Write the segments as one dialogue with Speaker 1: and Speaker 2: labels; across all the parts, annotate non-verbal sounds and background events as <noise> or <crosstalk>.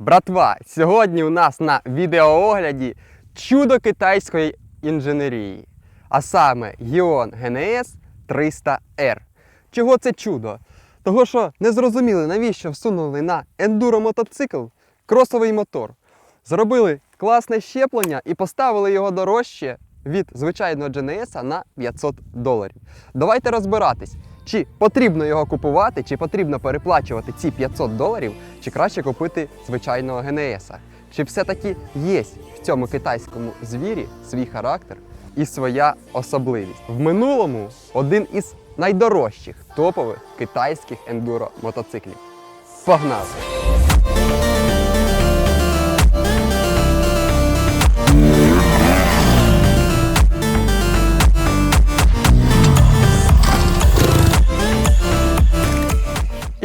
Speaker 1: Братва, сьогодні у нас на відеоогляді чудо китайської інженерії, а саме Гіон ГНС 300R. Чого це чудо? Того, що не зрозуміли, навіщо всунули на ендуро мотоцикл кросовий мотор. Зробили класне щеплення і поставили його дорожче від звичайного GNS на 500 доларів. Давайте розбиратись, чи потрібно його купувати, чи потрібно переплачувати ці 500 доларів, чи краще купити звичайного ГНС. Чи все-таки є в цьому китайському звірі свій характер і своя особливість. В минулому один із найдорожчих топових китайських ендуро мотоциклів. Погнали!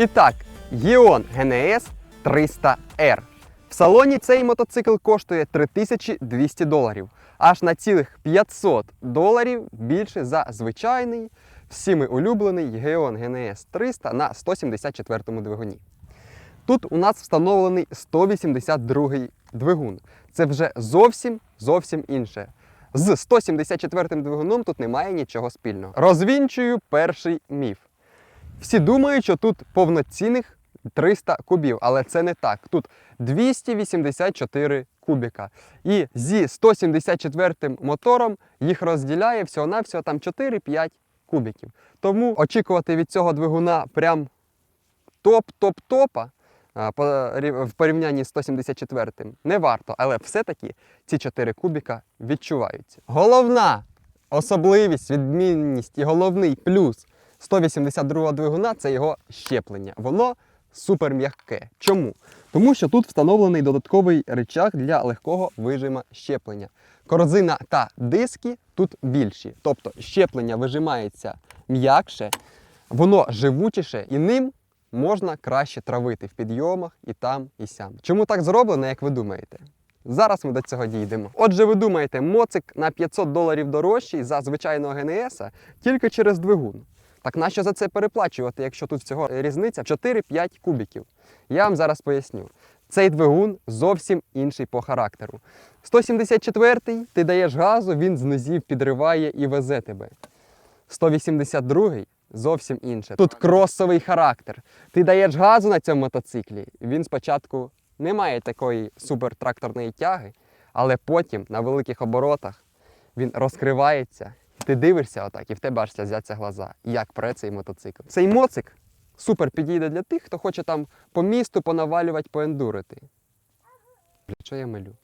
Speaker 1: І так, Гіон ГНС 300R. В салоні цей мотоцикл коштує 3200 доларів, аж на цілих 500 доларів більше за звичайний, всіми улюблений Геон ГНС 300 на 174 двигуні. Тут у нас встановлений 182 двигун. Це вже зовсім зовсім інше. З 174 двигуном тут немає нічого спільного. Розвінчую перший міф. Всі думають, що тут повноцінних 300 кубів, але це не так. Тут 284 кубіка. І зі 174 мотором їх розділяє всього-навсього там 4-5 кубіків. Тому очікувати від цього двигуна прям топ-топ-топа в порівнянні з 174 не варто, але все-таки ці 4 кубіка відчуваються. Головна особливість, відмінність і головний плюс 182 двигуна це його щеплення. Воно супер м'яке. Чому? Тому що тут встановлений додатковий рычаг для легкого вижима щеплення. Корзина та диски тут більші. Тобто щеплення вижимається м'якше, воно живучіше і ним можна краще травити в підйомах і там, і сям. Чому так зроблено, як ви думаєте? Зараз ми до цього дійдемо. Отже, ви думаєте, моцик на 500 доларів дорожчий за звичайного ГНС тільки через двигун. Так нащо за це переплачувати, якщо тут всього різниця 4-5 кубіків? Я вам зараз поясню. Цей двигун зовсім інший по характеру. 174-й ти даєш газу, він з низів підриває і везе тебе. 182-й зовсім інше. Тут кросовий характер. Ти даєш газу на цьому мотоциклі. Він спочатку не має такої супертракторної тяги, але потім на великих оборотах він розкривається. Ти дивишся отак, і в тебе аж сльозяться глаза. Як пре цей мотоцикл. Цей моцик супер підійде для тих, хто хоче там по місту понавалювати, поендурити. Бля, що я милю?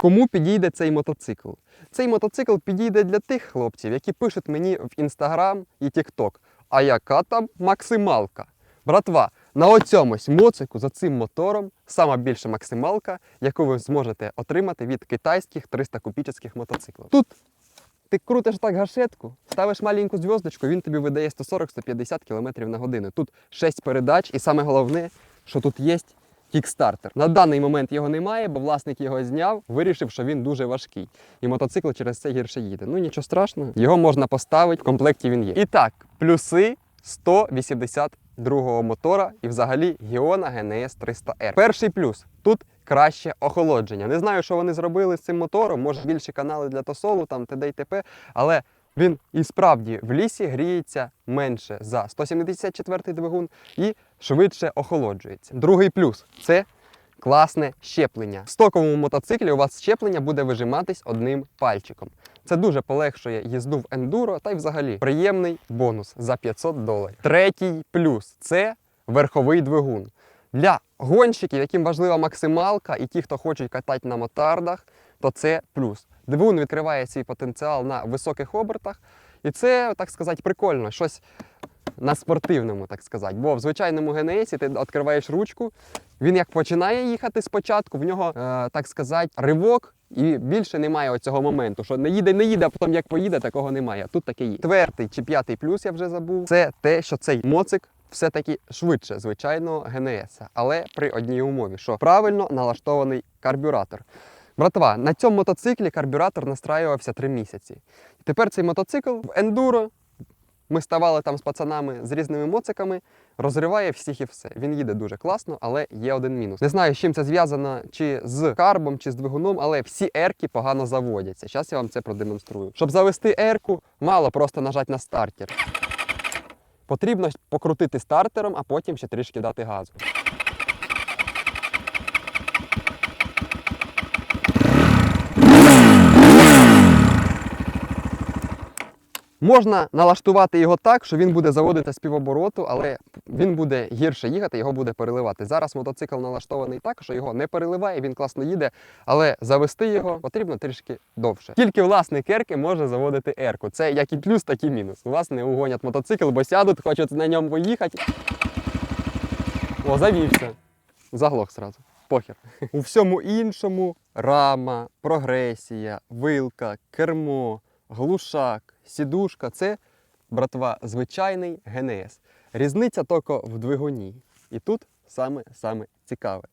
Speaker 1: Кому підійде цей мотоцикл? Цей мотоцикл підійде для тих хлопців, які пишуть мені в інстаграм і тікток. А яка там максималка? Братва, на оцьомусь моцику за цим мотором сама більша максималка, яку ви зможете отримати від китайських 300 кубічних мотоциклів. Тут ти крутиш так гашетку, ставиш маленьку зв'язочку, він тобі видає 140-150 км на годину. Тут 6 передач, і саме головне, що тут є кікстартер. На даний момент його немає, бо власник його зняв, вирішив, що він дуже важкий. І мотоцикл через це гірше їде. Ну нічого страшного, його можна поставити, в комплекті він є. І так, плюси 182 мотора і взагалі Гіона GNS 300R. Перший плюс тут краще охолодження. Не знаю, що вони зробили з цим мотором, може більші канали для тосолу, там т.д. і т.п., але він і справді в лісі гріється менше за 174 двигун і швидше охолоджується. Другий плюс це класне щеплення. В стоковому мотоциклі у вас щеплення буде вижиматись одним пальчиком. Це дуже полегшує їзду в ендуро та й взагалі приємний бонус за 500 доларів. Третій плюс це верховий двигун. Для гонщиків, яким важлива максималка, і ті, хто хочуть катати на мотардах, то це плюс. Двигун відкриває свій потенціал на високих обертах, і це, так сказати, прикольно. Щось на спортивному, так сказати. Бо в звичайному ГНСі ти відкриваєш ручку, він як починає їхати спочатку, в нього, е, так сказати, ривок, і більше немає оцього моменту, що не їде, не їде, а потім як поїде, такого немає. Тут таке є. Четвертий чи п'ятий плюс, я вже забув. Це те, що цей моцик все-таки швидше звичайного ГНС, але при одній умові, що правильно налаштований карбюратор. Братва, на цьому мотоциклі карбюратор настраювався 3 місяці. Тепер цей мотоцикл в ендуро Ми ставали там з пацанами з різними моциками, розриває всіх і все. Він їде дуже класно, але є один мінус. Не знаю, з чим це зв'язано, чи з карбом, чи з двигуном, але всі ерки погано заводяться. Зараз я вам це продемонструю. Щоб завести ерку, мало просто нажати на стартер. Потрібно покрутити стартером, а потім ще трішки дати газу. Можна налаштувати його так, що він буде заводити з півобороту, але він буде гірше їхати, його буде переливати. Зараз мотоцикл налаштований так, що його не переливає, він класно їде, але завести його потрібно трішки довше. Тільки власник ерки може заводити ерку. Це як і плюс, так і мінус. У вас не угонять мотоцикл, бо сядуть, хочуть на ньому поїхати. О, завівся. Заглох сразу. Похер. <laughs> У всьому іншому рама, прогресія, вилка, кермо, глушак, сідушка це, братва, звичайний ГНС. Різниця тільки в двигуні. І тут саме саме цікаве.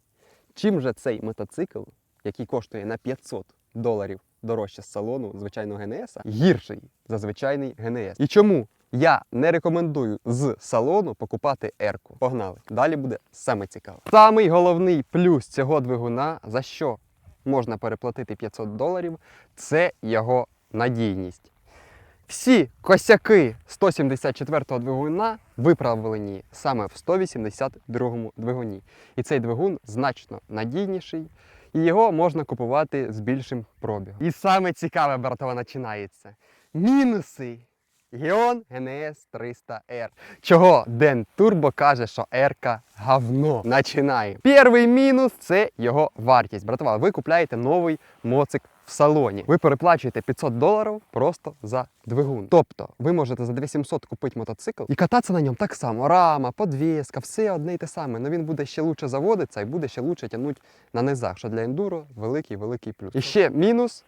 Speaker 1: Чим же цей мотоцикл, який коштує на 500 доларів дорожче з салону звичайного ГНС, гірший за звичайний ГНС? І чому я не рекомендую з салону покупати ерку? Погнали. Далі буде саме цікаве. Самий головний плюс цього двигуна, за що можна переплатити 500 доларів, це його надійність. Всі косяки 174-го двигуна виправлені саме в 182-му двигуні. І цей двигун значно надійніший, і його можна купувати з більшим пробігом. І саме цікаве, братова, починається. Мінуси. Геон ГНС 300R. Чого Ден Турбо каже, що Ерка говно. Начинаємо. Перший мінус це його вартість. Братва, ви купляєте новий моцик в салоні. Ви переплачуєте 500 доларів просто за двигун. Тобто ви можете за 2700 купити мотоцикл і кататися на ньому так само. Рама, подвіска, все одне й те саме. Але він буде ще лучше заводитися і буде ще лучше тягнути на низах, що для ендуро великий великий плюс. І ще мінус.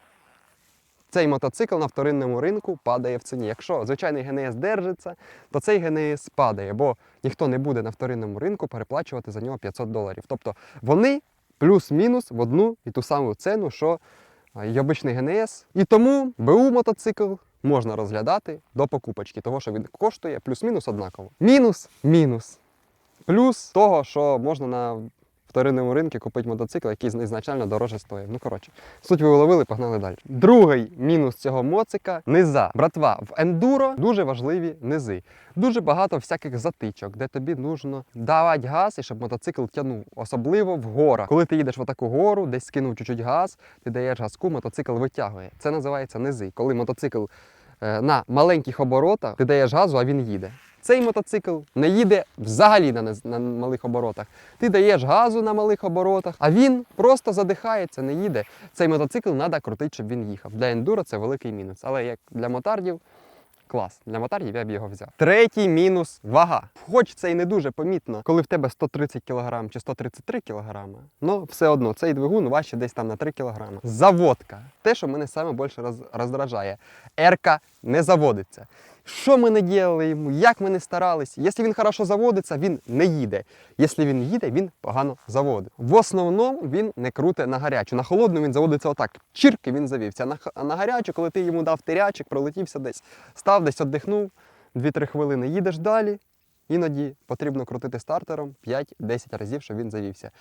Speaker 1: Цей мотоцикл на вторинному ринку падає в ціні. Якщо звичайний ГНС держиться, то цей ГНС падає, бо ніхто не буде на вторинному ринку переплачувати за нього 500 доларів. Тобто вони плюс-мінус в одну і ту саму ціну, що й обичний ГНС. І тому БУ мотоцикл можна розглядати до покупочки, того що він коштує плюс-мінус однаково. Мінус мінус. Плюс того, що можна на вторинному ринку купити мотоцикл, який ізначально дороже стоїть. Ну коротше, суть ви уловили, погнали далі. Другий мінус цього моцика низа. Братва, в ендуро дуже важливі низи. Дуже багато всяких затичок, де тобі нужно давати газ і щоб мотоцикл тягнув, особливо в горах. Коли ти їдеш в таку гору, десь скинув чуть-чуть газ, ти даєш газку, мотоцикл витягує. Це називається низи. Коли мотоцикл е, на маленьких оборотах ти даєш газу, а він їде. Цей мотоцикл не їде взагалі на, на малих оборотах. Ти даєш газу на малих оборотах, а він просто задихається, не їде. Цей мотоцикл треба крутити, щоб він їхав. Для ендуро це великий мінус. Але як для мотардів, клас. Для мотардів я б його взяв. Третій мінус вага. Хоч це і не дуже помітно, коли в тебе 130 кг чи 133 кг, але все одно цей двигун важче десь там на 3 кг. Заводка. Те, що мене саме більше роз, роздражає. Ерка не заводиться. Що ми не діяли йому, як ми не старались. Якщо він хорошо заводиться, він не їде. Якщо він їде, він погано заводить. В основному він не круте на гарячу. На холодну він заводиться отак. Чірки він завівся. А на, гарячу, коли ти йому дав тирячик, пролетівся десь, став десь віддихнув, 2-3 хвилини їдеш далі. Іноді потрібно крутити стартером 5-10 разів, щоб він завівся.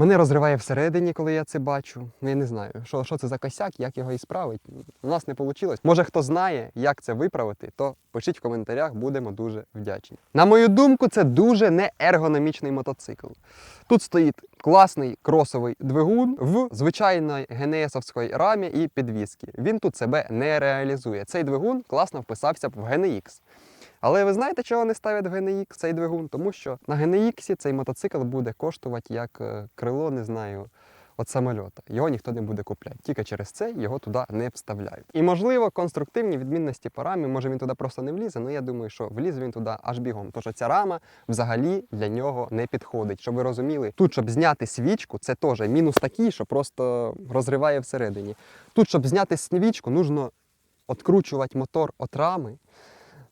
Speaker 1: Мене розриває всередині, коли я це бачу. Ну, я не знаю, що, що це за косяк, як його і справити. У нас не вийшло. Може, хто знає, як це виправити, то пишіть в коментарях, будемо дуже вдячні. На мою думку, це дуже неергономічний мотоцикл. Тут стоїть класний кросовий двигун в звичайній ГНСовській рамі і підвісці. Він тут себе не реалізує. Цей двигун класно вписався б в GNX. Але ви знаєте, чого не ставлять в GNX цей двигун? Тому що на GNX цей мотоцикл буде коштувати як е, крило, не знаю, від самольота. Його ніхто не буде купляти. Тільки через це його туди не вставляють. І можливо, конструктивні відмінності по рамі, може він туди просто не влізе, але я думаю, що влізе він туди аж бігом. Що ця рама взагалі для нього не підходить. Щоб ви розуміли, тут, щоб зняти свічку, це теж мінус такий, що просто розриває всередині. Тут, щоб зняти свічку, нужно відкручувати мотор від рами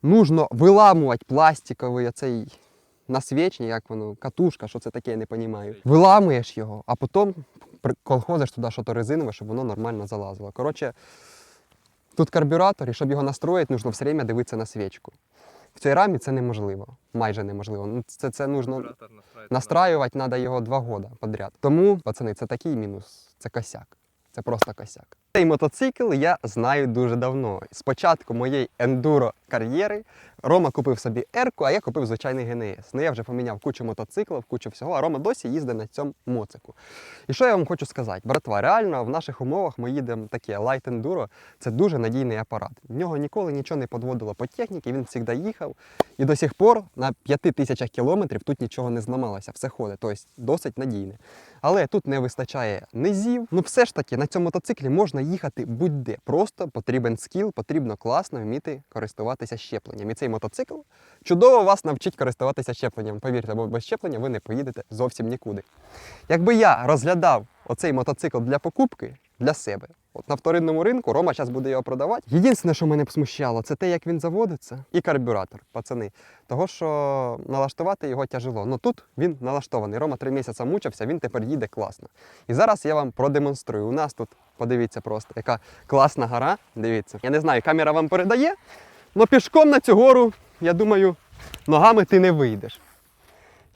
Speaker 1: нужно виламувати пластиковий оцей насвічник, як воно, катушка, що це таке, я не розумію. Виламуєш його, а потім колхозиш туди щось резинове, щоб воно нормально залазило. Коротше, Тут карбюратор, і щоб його настроїти, потрібно все время дивитися на свічку. В цій рамі це неможливо, майже неможливо. Ну, Це, це нужно настраювати треба його два роки подряд. Тому, пацани, це такий мінус, це косяк. Це просто косяк. Цей мотоцикл я знаю дуже давно. З початку моєї ендуро кар'єри Рома купив собі Ерку, а я купив звичайний ГНС. Ну я вже поміняв кучу мотоциклів, кучу всього, а Рома досі їздить на цьому моцику. І що я вам хочу сказати? Братва, реально в наших умовах ми їдемо таке Light Enduro, це дуже надійний апарат. В нього ніколи нічого не подводило по техніці, він завжди їхав. І до сих пор на 5 тисячах кілометрів тут нічого не зламалося, все ходить, тобто досить надійне. Але тут не вистачає низів. Ну, все ж таки, на цьому мотоциклі можна їхати будь-де. Просто потрібен скіл, потрібно класно вміти користуватися щепленням. І цей мотоцикл чудово вас навчить користуватися щепленням. Повірте, бо без щеплення ви не поїдете зовсім нікуди. Якби я розглядав оцей мотоцикл для покупки для себе. От на вторинному ринку Рома зараз буде його продавати. Єдине, що мене б смущало, це те, як він заводиться, і карбюратор, пацани. Того, що налаштувати його тяжело. Ну тут він налаштований. Рома три місяці мучився, він тепер їде класно. І зараз я вам продемонструю. У нас тут, подивіться просто, яка класна гора. Дивіться. Я не знаю, камера вам передає, але пішком на цю гору, я думаю, ногами ти не вийдеш.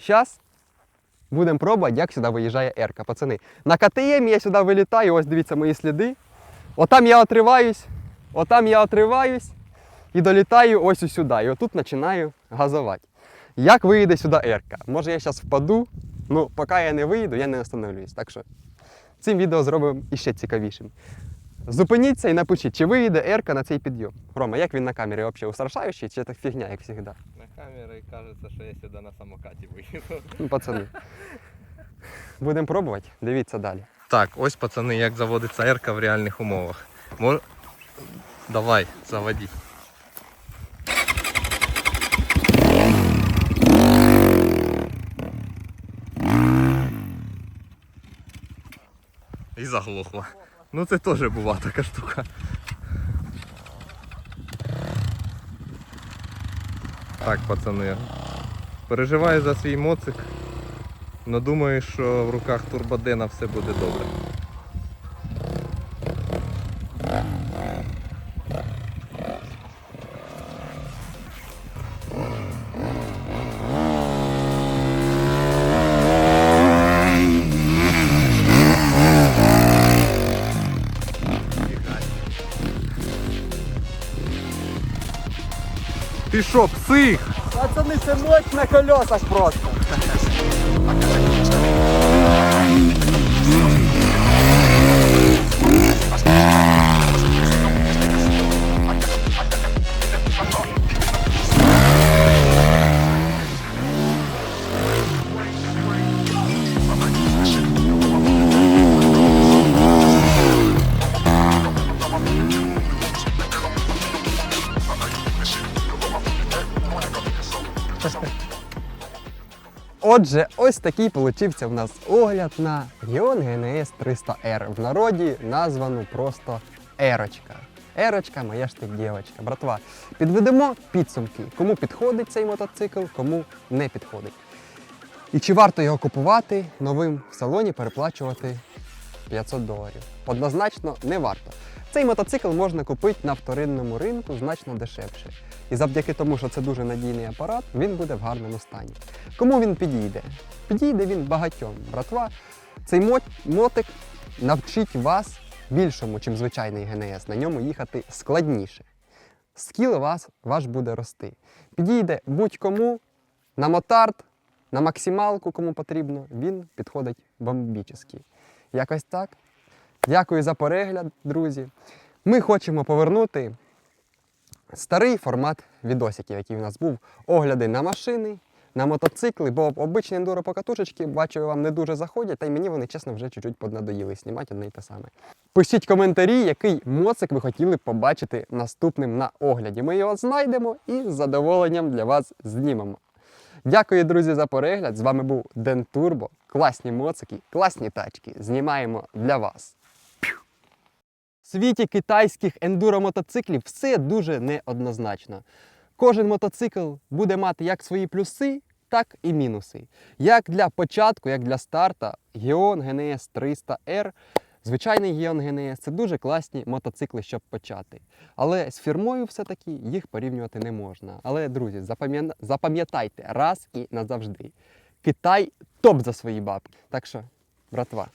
Speaker 1: Зараз будемо пробувати, як сюди виїжджає Ерка. Пацани, на КТМ я сюди вилітаю, ось дивіться мої сліди. Отам я отриваюсь, отам я отриваюсь і долітаю ось сюди. І отут починаю газувати. Як виїде сюди Ерка? Може я зараз впаду, ну поки я не виїду, я не остановлюсь. Так що цим відео зробимо іще цікавішим. Зупиніться і напишіть, чи виїде Ерка на цей підйом. Рома, як він на камері взагалі устрашаючий, чи це фігня, як завжди?
Speaker 2: На камеры кажется, что я сюда на самокате выеду.
Speaker 1: Ну, пацани. Будемо пробувати, дивіться далі.
Speaker 2: Так, ось пацани, як заводиться ерка в реальних умовах. Мож... Давай, заводи. І заглохла. Ну це теж була така штука. Так, пацани. Переживаю за свій моцик. але думаю, що в руках Турбодена все буде добре. Що, псих?
Speaker 1: Пацани, це мощь на колесах просто. Отже, ось такий получився в нас огляд на Гіон GNS 300R. В народі названу просто Ерочка. Ерочка, моя ж ти дівчинка. Братва, підведемо підсумки, кому підходить цей мотоцикл, кому не підходить. І чи варто його купувати новим в салоні, переплачувати 500 доларів? Однозначно не варто. Цей мотоцикл можна купити на вторинному ринку значно дешевше. І завдяки тому, що це дуже надійний апарат, він буде в гарному стані. Кому він підійде? Підійде він багатьом. Братва, цей мотик навчить вас більшому, чим звичайний ГНС. На ньому їхати складніше. Скіл вас, ваш буде рости. Підійде будь-кому на мотард, на максималку, кому потрібно, він підходить бомбічний. Якось так. Дякую за перегляд, друзі. Ми хочемо повернути старий формат відосиків, який у нас був. Огляди на машини, на мотоцикли, бо обичні ендуро покатушечки, бачу, вам не дуже заходять, та й мені вони, чесно, вже чуть-чуть поднадоїли знімати одне й те саме. Пишіть коментарі, який моцик ви хотіли б побачити наступним на огляді. Ми його знайдемо і з задоволенням для вас знімемо. Дякую, друзі, за перегляд. З вами був Ден Турбо. Класні моцики, класні тачки. Знімаємо для вас. В світі китайських ендуро-мотоциклів все дуже неоднозначно. Кожен мотоцикл буде мати як свої плюси, так і мінуси. Як для початку, як для старта, Геон GNS 300R Звичайний Гіон ГНС це дуже класні мотоцикли, щоб почати. Але з фірмою все-таки їх порівнювати не можна. Але, друзі, запам'ятайте раз і назавжди. Китай топ за свої бабки. Так що, братва,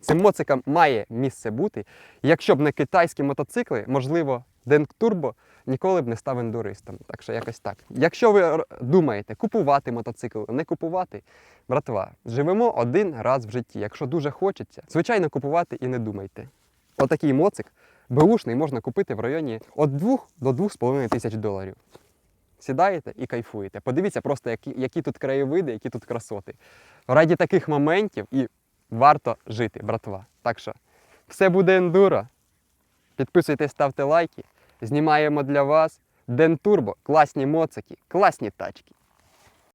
Speaker 1: цим моцикам має місце бути. Якщо б не китайські мотоцикли, можливо, Денк Турбо ніколи б не став ендуристом. Так що якось так. Якщо ви думаєте купувати мотоцикл, не купувати, братва, живемо один раз в житті. Якщо дуже хочеться, звичайно, купувати і не думайте. Отакий моцик беушний можна купити в районі від 2 до 2,5 тисяч доларів. Сідаєте і кайфуєте. Подивіться просто, які, які тут краєвиди, які тут красоти. Раді таких моментів і варто жити, братва. Так що все буде ендуро. Підписуйтесь, ставте лайки. Знімаємо для вас Ден Турбо, класні моцики, класні тачки.